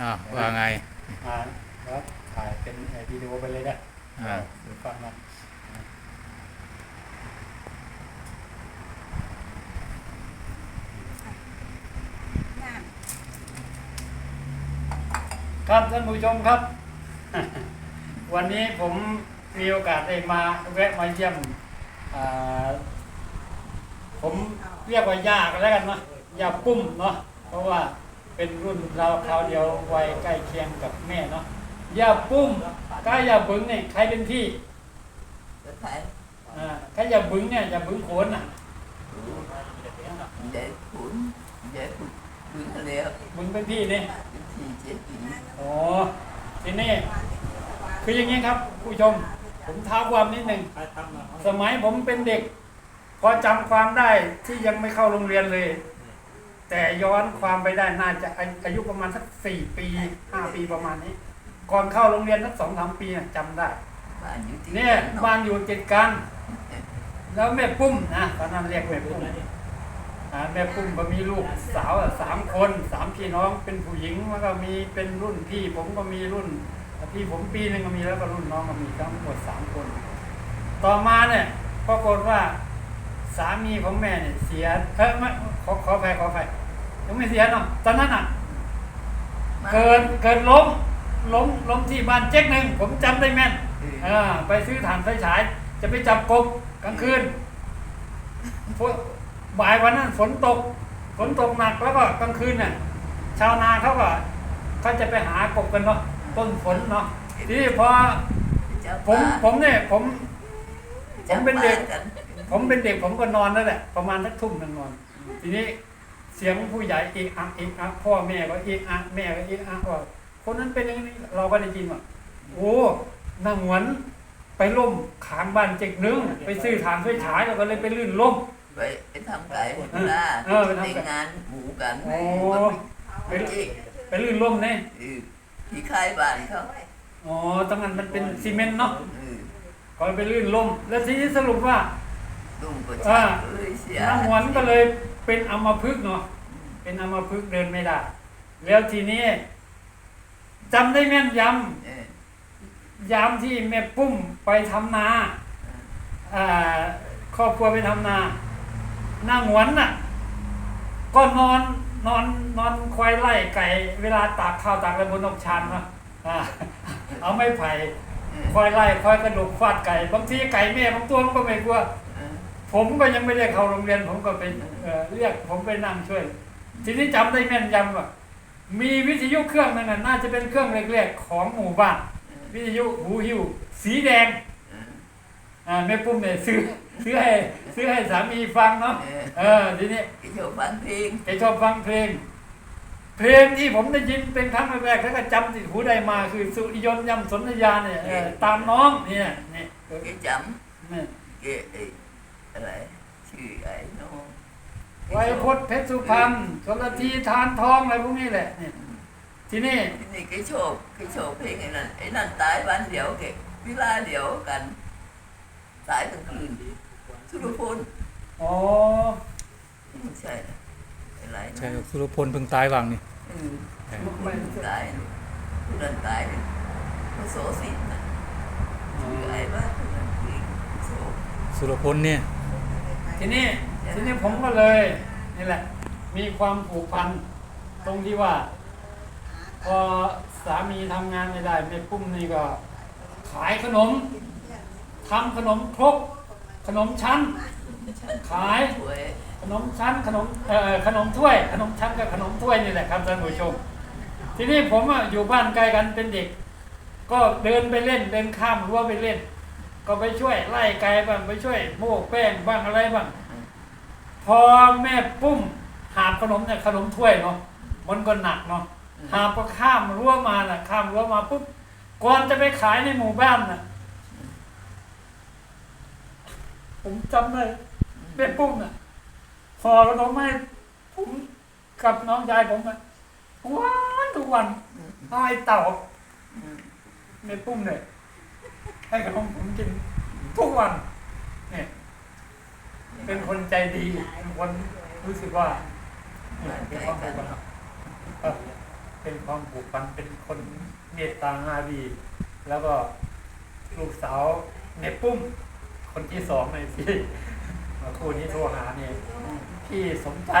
อ่าว่าไงอ่าแล้วถ่ายเป็นไอ้วิดีโอไปเลยนะอ่าเดี๋ยวฟังนะครับท่านผู้ชมครับ วันนี้ผมมีโอกาสได้มาแวะมาเยี่ยมอ่าผมเรียกว่าย่ากันแล้วกันเนาะย่าปุ้มเนาะเพราะว่า เป็นรุ่นเราคราวเดียววัยใกล้เคียงกับแม่เนาะย่าปุ้มก้าย่าบึงเนี่ยใครเป็นพี่ก็ถ่ายอ่าถ้าอย่าบึ้งเนี่ยอย่าบึ้งโขนอะเด็กขุนเด็กขุนขุนทะเลบึ้งเป็นพี่เนี่ยเป็นสี่เจ็ดปีอ๋อทีนี้คืออย่างนี้ครับผู้ชม ผมท้าความนิดหนึ่ง สมัยผมเป็นเด็ก พอจำความได้ที่ยังไม่เข้าโรงเรียนเลย แต่ย้อนความไปได้น่าจะอาอายุประมาณสักสี่ปีห้าปีประมาณนี้ ก่อนเข้าโรงเรียนสักสองสามปีน่ะจำได้บ้านอยู่ที่เนี่ยบ้านอยู่ติดกัน แล้วแม่ปุ้มนะตอนนั้นเรียกแม่ปุ้มอ่าแม่ปุ้มก็มีลูกสาวอะสามคนสามพี่น้องเป็นผู้หญิงแล้วก็มีเป็นรุ่นพี่ผมก็มีรุ่นพี่ผมปีหนึ่งก็มีแล้วก็รุ่นน้องก็มีทั้งหมดสามคน ต่อมาเนี่ยปรากฏว่าสามีของแม่เนี่ยเสียเออไม่ขอขอไปขอไป ยังไม่เสียเนาะตอนนั้นอะ เกิดเกิดล้มล้มล้มที่บ้านเจ๊กหนึ่งผมจำได้แม่นอ่าไปซื้อถ่านไฟฉาย จะไปจับกบกลางคืนฝนบ่ายวันนั้นฝนตก ฝนตกหนักแล้วก็กลางคืนเนี่ยชาวนาเขาก็เขาจะไปหากบกันเนาะต้นฝนเนาะทีนี้พอผมผมเนี่ยผมผมเป็นเด็ก ผมเป็นเด็กผมก็นอนแล้วแหละประมาณสักทุ่มหนึงนอน ทีนี้ เสียงผู้ใหญ่เอกอักเอกอักพ่อแม่ก็เอกอักแม่ก็เอกอักว่าคนนั้นเป็นอย่างนี้เราก็ได้ยินว่าโอ้นางหวนไปล่มขางบ้านเจ็กนึงไปซื้อฐานไฟฉายแล้วก็เลยไปลื่นล่มไปไปทำไก่หัวหน้าเออไปทำไก่แต่งงานหมูกันโอ้ไปเจ๊ไปลื่นล่มเนี่ยเออที่ค่ายบ้านเขาอ๋อตรงนั้นมันเป็นซีเมนต์เนาะเออก็ไปลื่นล่มแล้วทีนี้สรุปว่าลุงก็อ่าชักเลยเสียนางหวนก็เลย เป็นอัมพฤกษ์เนาะเป็นอัมพฤกษ์เดินไม่ได้ แล้วทีนี้จำได้แม่นยำเออยามที่แม่ปุ้มไปทำนาอ่าครอบครัวไปทำนาหน้าหงวนน่ะ ก็นอนนอนนอนควายไล่ไก่ เวลาตากข้าวตากอะไรบนนกชานเนาะอ่าเอาไม้ไผ่เออควายไล่ควายกระดูกฟาดไก่ บางทีไก่แม่บางตัวมันก็ไม่กลัวเออ ผมก็ยังไม่ได้เข้าโรงเรียน ผมก็ไปเอ่อเรียกผมไปนั่งช่วย ทีนี้จำได้แม่นยำว่ามีวิทยุเครื่องนึงน่ะน่าจะเป็นเครื่องเล็กๆของหมู่บ้านวิทยุหูหิวสีแดงเอออ่าแม่ปุ้มเนี่ยซื้อซื้อให้ซื้อให้สามีฟังเนาะเออเออทีนี้ไปชมฟังเพลงแกชอบฟังเพลง เพลงที่ผมได้ยินเป็นครั้งแรกๆแล้วก็จำติดหูได้มาคือ สุริยนต์ยำสนธยาเนี่ยเออตามน้องเนี่ยนี่แกจนี่ำแกไอ้อะไรชื่อไอ้น้องไวยพจน์เพชรสุพรรณชลทีทานทองอะไรพวกนี้แหละนี่ทีนี้ที่นี่แกโชคแกโชคเพลงไอ้นั่นไอ้นั่นตายวันเดียวแกเวลาเดียวกันตายกลางคืนสุรพลอ๋อไม่ใช่นะอะไรนะใช่สุรพลเพิ่งตายวังนี่เออตายนะผู้นั้นตายเนี่ยพระโสสินนะชื่อไอ้บ้านผู้นั้นผู้หญิงโสสุรพลเนี่ย ทีนี้ทีนี้ผมก็เลยนี่แหละ มีความผูกพันตรงที่ว่า พอสามีทำงานไม่ได้แม่ปุ้มนี่ก็ ขายขนมทำขนมครกขนมชั้น ขายสวยขนมชั้นขนมเอ่อขนมถ้วย ขนมชั้นกับขนมถ้วยนี่แหละครับท่านผู้ชม ทีนี้ผมอะอยู่บ้านไกลกันเป็นเด็ก ก็เดินไปเล่นเดินข้ามรั้วไปเล่น ก็ไปช่วยไล่ไก่บ้างไปช่วยโมกแป้งบ้างอะไรบ้าง พอแม่ปุ้มหาบขนมเนี่ยขนมถ้วยเนาะมันก็หนักเนาะหาบก็ข้ามรั้วมาน่ะ ข้ามรั้วมาปุ๊บก่อนจะไปขายในหมู่บ้านน่ะ ผมจำได้แม่ปุ้มน่ะห่อขนมให้ผมกับน้องชายผมอะวันทุกวันเอาไอ้เต่าอืมแม่ปุ้มเนี่ย ให้ขนมผมกินทุกวันเนี่ยเป็นคนใจดีเป็นคนรู้สึกว่าเนี่ยเป็นความผูกพันเออเป็นความผูกพันเป็นคนเมตตาอารีแล้วก็ลูกสาวเนปุ้ม คนที่สองในที่มาคู่นี้โทรหาเนี่ยพี่สมใจ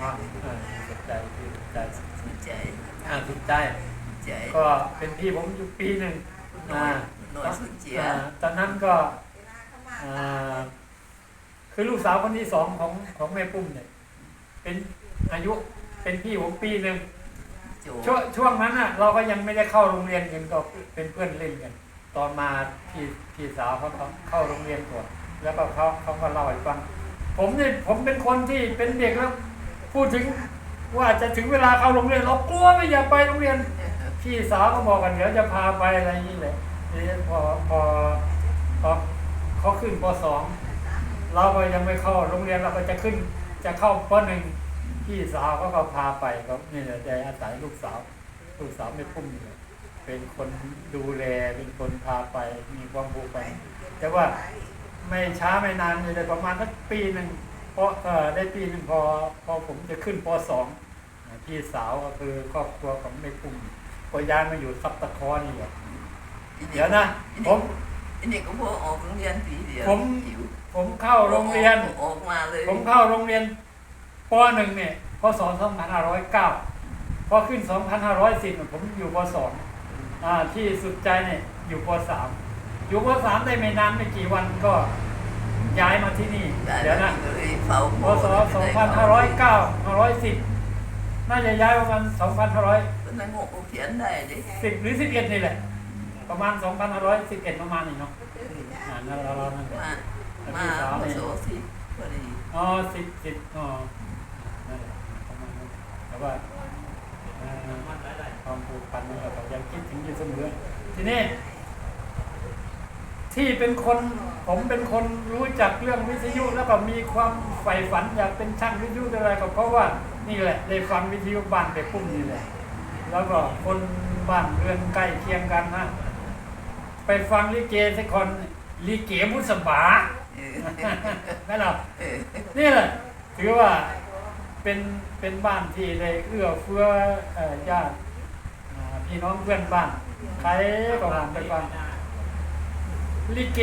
อ่าเออสมใจพี่สมใจสุดใจอ่าสมใจใจ ก็เป็นพี่ผมอยู่ปีหนึ่งน้ออ่า ยน้อยสุดเจียอ่าตอนนั้นก็อ่าคือลูกสาวคนที่สองของของแม่ปุ้มเนี่ย เป็นอายุเป็นพี่ผมปีหนึ่งโจช่วงช่วงนั้นน่ะ เราก็ยังไม่ได้เข้าโรงเรียนกันก็เป็นเพื่อนเล่นกัน ตอนมาพี่พี่สาวเขาเขาเข้าโรงเรียนก่อนแล้วก็เขาเขาก็เล่าให้ฟังผมเนี่ยผมเป็นคนที่เป็นเด็กแล้ว พูดถึงว่าจะถึงเวลาเข้าโรงเรียนเรากลัวไม่อยากไปโรงเรียน พี่สาวก็บอกกันเดี๋ยวจะพาไปอะไรอย่างนี้เลย ทีนี้พอพอพอเขาขึ้นปสองเราก็ยังไม่เข้าโรงเรียนเราก็จะขึ้นจะเข้าปหนึ่งพี่สาวเขาพาไปก็นี่แหละใจอาศัยลูกสาว ลูกสาวไม่พุ่มเนี่ยเป็นคนดูแลเป็นคนพาไปมีความผูกพันแต่ว่าไม่ช้าไม่นานเลยประมาณสักปีหนึ่งเพราะเออได้ปีหนึ่งพอพอผมจะขึ้นปสองพี่สาวก็คือครอบครัวของไม่พุ่มก็ย้ายมาอยู่ซับตะคอนี่แหละ เดี๋ยวนะ ผม อันนี้ก็พอออกโรงเรียนปีเดียวผม หิวผมเข้าโรงเรียน ออกมาเลยผมเข้าโรงเรียนปหนึ่งเนี่ยพศ2509พอขึ้น 2510ผมอยู่ปสองอ่าที่สุดใจเนี่ยอยู่ปสามอยู่ปสามได้ไม่นานไม่กี่วันก็ย้ายมาที่นี่ ได้เดี๋ยวนะเลยเฝ้าพศ2509 510 น่าจะย้ายประมาณ2510เป็นนักงกเขียนได้ดิหรือ11นี่แหละ ประมาณ2511ประมาณนี้เนาะอ่านั่นเราเรานั่นแหละมาแล้วมาพี่สาวพเนี่ยศสิพอดีอ๋อสิบสิบอ๋อนั่นแหละประมาณนั้นแต่ว่าเอ่อความผูกพันนี่เราก็ยังคิดถึงอยู่เสมอทีนี้ที่เป็นคนผมเป็นคนรู้จักเรื่องวิทยุแล้วก็มีความใฝ่ฝันอยากเป็นช่างวิทยุอะไรก็เพราะว่านี่แหละได้ฟังวิทยุบ้านไปปุ้มนี่แหละแล้วก็คนบ้านเรือนใกล้เคียงกันนะ ไปฟังลิเกสักคนลิเกมุสบาเออไม่หรอกเออนี่แหละถือว่าเป็นเป็นบ้านที่ได้เอื้อเฟื้อเอ่อญาติอ่าพี่น้องเพื่อนบ้านใครก็ผมไปฟังลิเก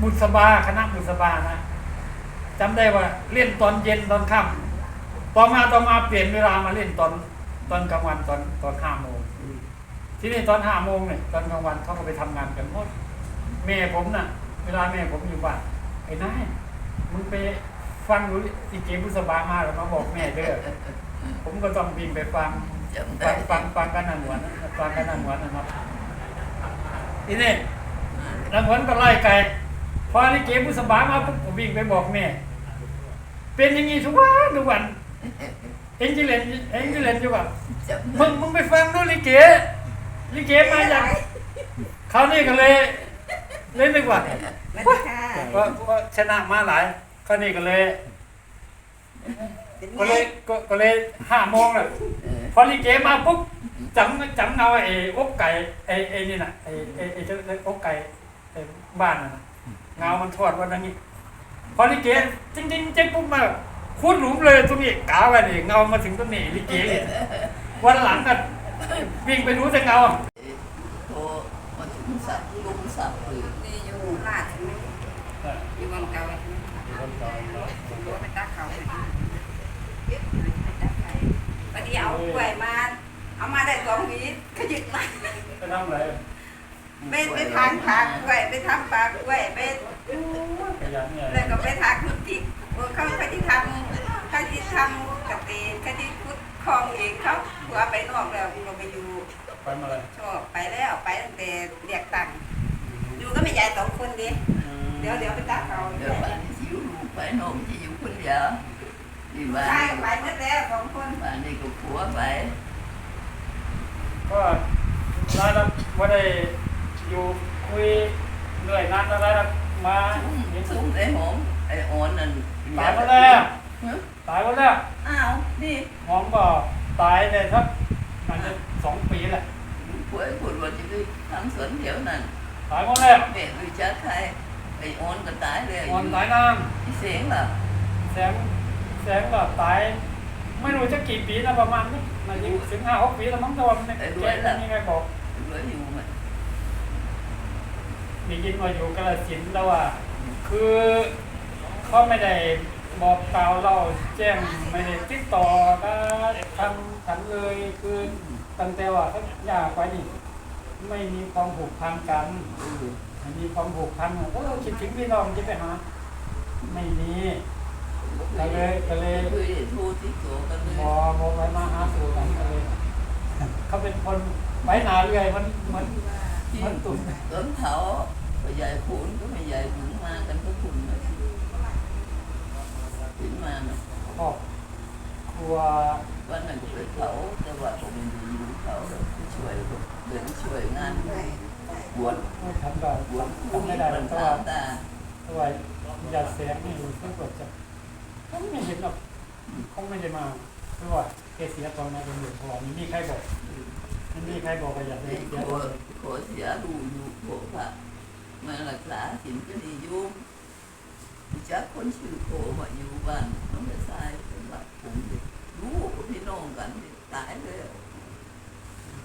บุษบาคณะบุษบานะจำได้ว่าเล่นตอนเย็นตอนค่ำต่อมาต่อมาเปลี่ยนเวลามาเล่นตอนตอนกลางวันตอนตอนห้าโมง ที่นี่ตอนห้าโมงเนี่ยตอนกลางวันเขาก็ไปทำงานกันหมดแม่ผมน่ะ เวลาแม่ผมอยู่บ้านไอ้นายมึงไปฟังดูลิเกบุษบามาแล้วมาบอกแม่เด้อผมก็ต้องบินไปฟังได้ฟังฟังฟังกันนั่นหวนฟังกันนั่นหวนนะครับทีนี้แล้วผลก็ไล่ไก่พอลิเกบุษบามาปุ๊บผมวิ่งไปบอกแม่ เป็นอย่างงี้ทุกวันทุกวันเอ็งจิเลนเอ็งจิเลนอยู่แบบมึงมึงไปฟังดูลิเก ลิเกมาจากเขาวนี่ก็เลยเล่นดีกว่าไม่ได้ค่ะว่าว่าชนะมาหลายเขาวนี่ก็เลย เป็นก็ไงเลยก็ก็เลยห้าโมงเลยเออพอลิเกมาปุ๊บจำจำเงาไอ้อกไก่ไอ้ไอ้นี่น่ะไอ้ไอ้ไอ้เจ้าไอ้อกไก่ไอ้บ้านน่ะนะเงามันทอดวันนั้นนี่พอลิเกจริงจริงๆเจ๊ปุ๊บมาคูดหลุมเลยตรงนี้กาไว้นี่เงามาถึงตรงนี้ลิเกเลยวันหลังก็ วิ่งไปรู้แต่เงาโทรมาถึงสับลุงสับปืนนี่อยู่ลาดใช่ไหมอยู่วังเก่าใช่ไหมตัวไปตักเขาไปตักไข่พอดีเอากล้วยมาเอามาได้สองวีขยิบมาไปทำอะไรไปไปทางปากกล้วยไปทำปากล้วยไปขยันแล้วก็ไปทางพุทธิเขาเขาที่ทำเขาที่ทำกับเตนเขาที่พุทธ คลองเองเขาหัวไปนอกแล้วเราไปอยู่ไปมาเลยชอบไปแล้วไปตั้งแต่เรียกตังค์อยู่ก็ไม่ใหญ่สองคนดิเดี๋ยวเดี๋ยวไปตักเขาเดี๋ยวบ้านนี้สิอยู่ลูกไปนมจะอยู่คนเดียวนี่บ้านใช่นี้ไปหมดแล้วสองคนบ้านนี้ก็ผัวไปก็ร้านเราไม่ได้อยู่คุยเหนื่อยนานอะไรหรอกมาซุ้มเห็นซุ้มไอ้หอมไอ้อ่อนนั่นตายหมดแล้วฮะ ตายหมดแล้วอ้าวนี่หอมก็ตายได้สักมันจะสองปีแหละผัวไอ้คนว่าจะไปทำสวนเดี๋ยวนั้นตายหมดแล้วแม่รู้จักใครไอ้อ่อนก็ตายเลยอ่อนตายน้ไอ้เสียงล่ะำแสงแสงก็ตายไม่รู้จะกี่ปีนะประมาณนี้มาอยู่ถึงห้าหกปีแล้วมั้งแต่ว่ามันแกไม่มีใครบอกเหลืออยู่ไหมมียินว่าอยู่กาลสินธุ์แล้วอะคือเขาไม่ได้ บอกกล่าวเราแจ้งไม่ได้ติดต่อก็ทางฉันเลยคือตั้งแต่ว่าเขาอยากไปนี่ไม่มีความผูกพันกันเออไม่มีความผูกพันเออคิดถึงพี่น้องจะไปหา ไม่มีก็เลยก็เลยเคยโทรติดต่อกันเลยพอพอไปมาหาสู่กันก็เลยเขาเป็นคนไปหนาเรื่อยมันมันที่มันตุ่มต้นเถาไปใหญ่โขนก็ไม่ใหญ่ถึงมากันทุกคนนะ ถึงมานะครอบครัววันนั้นก็ไปเผาแต่ว่าผมไม่ได้อยู่เผาเลยไปช่วยเดินช่วยงานบวชไม่ทำได้บวชทำไม่ได้มันเพราะตาว่าตาเพราะว่าอยาแสงนี่รู้สึกว่าจะเขาไม่เห็นหรอกเขาไม่ได้มาเพราะว่าแกเสียตอนนั้นเป็นอยู่เพราะว่าไม่มีใครบอกม่มีใครบอกว่าอยากได้ไอ้เสียขอขอเสียดูอยู่โขพระมารักษาสินก็ดีอยู่ จักคนชื่อโขมาอยู่บ้านน้องกระชายเป็นบัดผมรู้พี่น้องกันตายเลย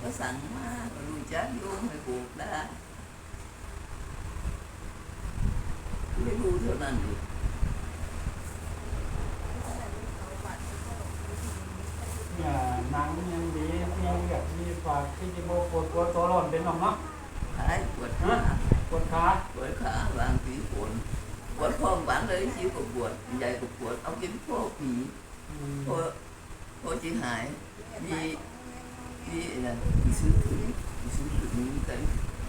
ก็สั่งมาก็รู้จักโยมให้ปลูกได้ไม่รู้เท่านั้นเองนี่ยนังยังดียงแบบมีฝากที่จะโมปวดปวดตัวร้อนเป็นหรอกเนาะปวดขาปวดขาปวดขาวางผีปวด ปวดพร้อมกันเลยชิวก็ปวดใหญ่ก็ปวดเอากินพวกผีอืมพอพอจีหายมีมีอะไรมีซื้อถึงมีซื้อถึงมีกัน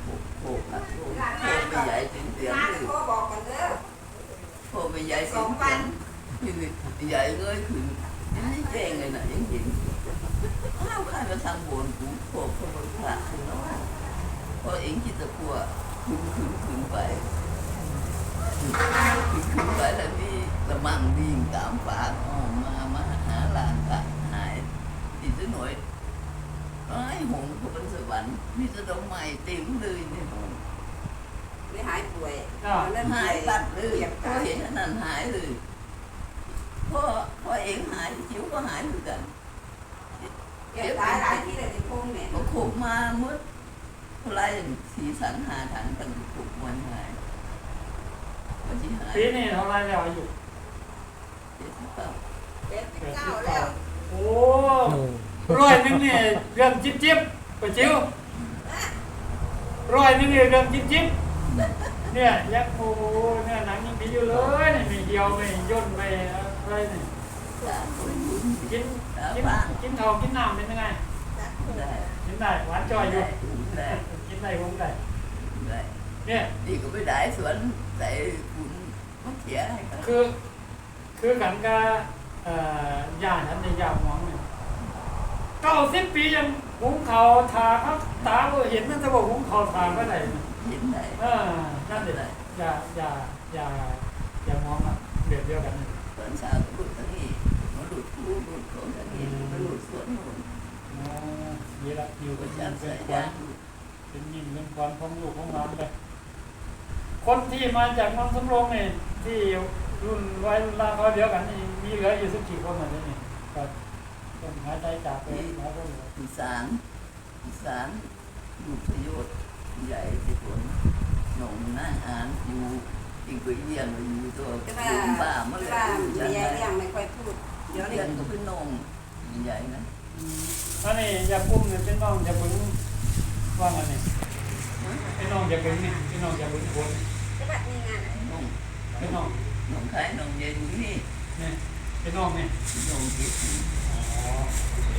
โคโคค่ะโคโคไม่ใหญ่จริงเตียงร้านเลยก็บอกกันเด้อโคไม่ใหญ่จริงเตียงคือใหญ่เลยคือยังไม่แจ้งเลยนะยังเห็นข้าวข้าวมาทางบนกูโคโคบนพระคือน้อยพอเองคิดตะกัวขึ้นขึ้นขึ้นไป ขึ้นขึ้นไปแล้วนี่ละมังวิ่งตามปากออกมามาหาหลานกะหายอีกสักหน่อยไอ้หงเขาเป็นสวรรค์มีแต่ดอกไม้เต็มเลยในหงไม่หายป่วยหายปัดเลยเจ็บพอเห็นอันนั้นหายเลยพอพอเองหายจิ๋วก็หายเหมือนกันเจ็บตายหลายที่เลยในพงเนี่ยก็ขบมาเมื่อเท่าไรสีสันหาทางกันขบมันหาย ก็จีหายปีนี้เท่าไรแล้วอายุเจ็ดสิบเก้าเจ็บเก้าแล้วโอ้ร้อยหนึงนี่เรื่องจิ๊บจิ๊บไปจิ้วร้อยหนึงนี่เรื่องจิ๊บจิ๊บเนี่ยยักษ์โอ้เนี่ยหนังยังดีอยู่เลยนี่ไม่เหี่ยวไม่ย่นไม่อะไรนี่สามคนบุญกินกินกินข้าวกินน้ำเป็นยังไงได้กินได้หวานจ่อยอยู่ได้กินได้คงได้ได้ เนี่ยนี่ก็ไปได้สวนใส่คุณมะเขียให้เขาคือ คือกันก็เอ่อย่าฉันในย่ามองเนี่ยเก้าสิบปียังหุงเขาวทาเขาตาบ่เห็นนั่นจะบอกหุงเขาวทาเมื่อไหร่เห็นได้เออนั่นเด็ดอย่าอย่าอย่าอย่ามองอะเบียดเดียวกันนี่ตอนเช้าก็หลุดทั้งนี้มาหลุดคูหลุดของทั้งนี้มาหลุดสวนหนุนอ๋อนี่ละอยู่ก็เป็นจะยิ่งใส่เป็นควันยาเป็นยิ่งเป็นควันของลูกของหลานไป คนที่มาจากน้องสำโรงเนี่ยที่รุ่นวัยรุ่นราวเขาวเดียวกันนี่มีเหลืออยู่สักกี่คนเหมือนนี่ก็ต้องหายใจจากไปหายไปเหลืออีสานอีสานอยู่ประโยชน์ใหญ่ที่ผลหนองนั่งอ่านอยู่อีกไปเยี่ยงอยู่ตัวแต่คุว่าณป้าเมื่อไหร่ว่าอยู่ไม่จังยายไงเลี้ยงไม่ค่อยพูดเดี๋ยวเรีนี้ยนก็เป็นนองใหญ่นะแล้วนี่อย่าปุ้มเนี่ยเป็นน้องอย่าบึ้งว่างันนี่เป็นน้องอย่าบึ้งนี่เป็นน้องอย่าบึ้งคนแต่ว่ามีงา นอะไรนองเป็นน้องนองขายนองใหญ่อยู่นี่นี่เป็นน้องนี่นองกินอ๋อ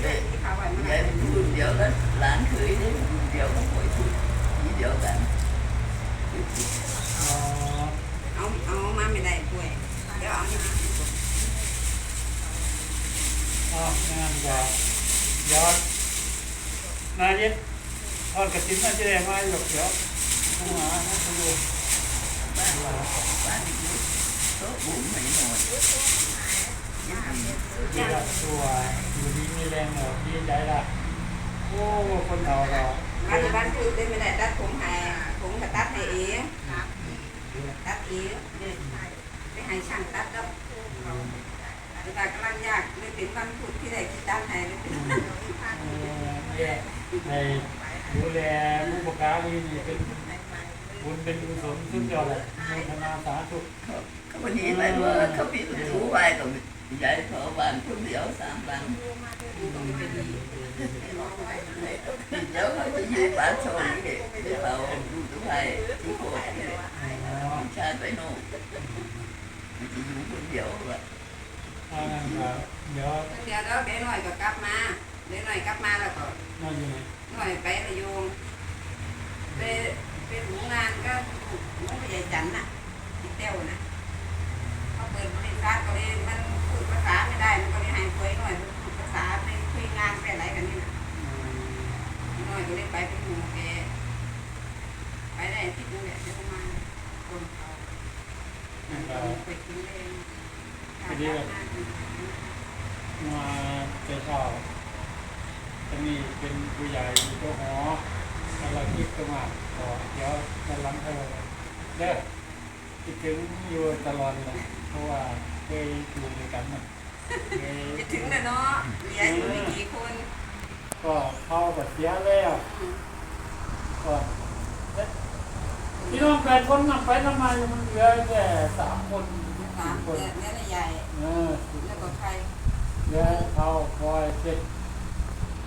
เด็กที่เขาไว้มาใหญ่เป็นรุ่นเดียวกันหลานเคยเนี่ยรุ่นเดียวก็ป่วยชุดทีเดียวกันอ๋อเอาเอามาไม่ได้ป่วยเดี๋ยวเอานี่อ๋องานอย่าย้อนนายเย็ดทอดกระถิ่นน่าจะได้มาหยกเดี๋ยวผู้หาผู้ดูบ้านบ้านนี้โต๊ะบุ๋มไม่หน่อยดีละ ตัวอยู่ดีมีแรงหรอดีใจละโอ้คนเฒ่าเราบ้านบ้านคือได้ไม่ได้ตัดผมให้ผมก็ตัดให้เองตัดเองเนี่ยไปให้ช่างตัดแล้วแต่กำลังยากเลยถึงวันพุธที่ได้ตัดให้เลยเอ่อเนี่ยในดูแลลูกปกานี่นี่เป็น บุญเป็นกุศลสุดยอดเลยโมทนาสาธุเขาวันนี้ไปว่าเขาปิดประตูไว้ก็ยายขอบ้านคนเดียวสามหลังเดี๋ยวเขาจะยืนบ้านโซนนี่เดี๋ยวเราดูตัวไปที่โคตรนี่ชาติไปโน่นจะอยู่คนเดียวแบบอ่าครับเดี๋ยวเดี๋ยวเดี๋ยวเหน่อยก็กลับมาเดี๋ยวหน่อยกลับมาแล้วก็น่อยไหนหน่อยไประยงไป ไปหูงานก็น้องพยายจันน่ะที่เต้วน่ะเขาเปิดบริษัทก็เลยมันพูดภาษาไม่ได้ มันก็เลยให้คุยหน่อยพูดภาษาไปคุยงานไปอะไรกันนี่น่ะหน่อยก็เลยไปเป็นหมู่แกไปได้ที่นึงแหละเดี๋ยวประมาณคนเขานั่นก็ไปกินเองมาเจอข่าวจะมีเป็นผู้ใหญ่มีเจ้าหอแล้ว เราคิดกันมาขอเดี๋ยวจะล้ำเธอเด้อคิดถึงอยู่ตลอดเลยเพราะว่าเคยอยู่ด้วยกันนะเคยจะถึงแล้วเนาะเหลืออยู่ไม่กี่คน ก็เข้ากับเสียแล้วก็พี่น้องแปดคนนำไปทำไมมันเหลือแค่สามคนสามคเดืนอนนี้ใหญ่เออแล้วก็ใครเหลือเขาคอยเจ็ด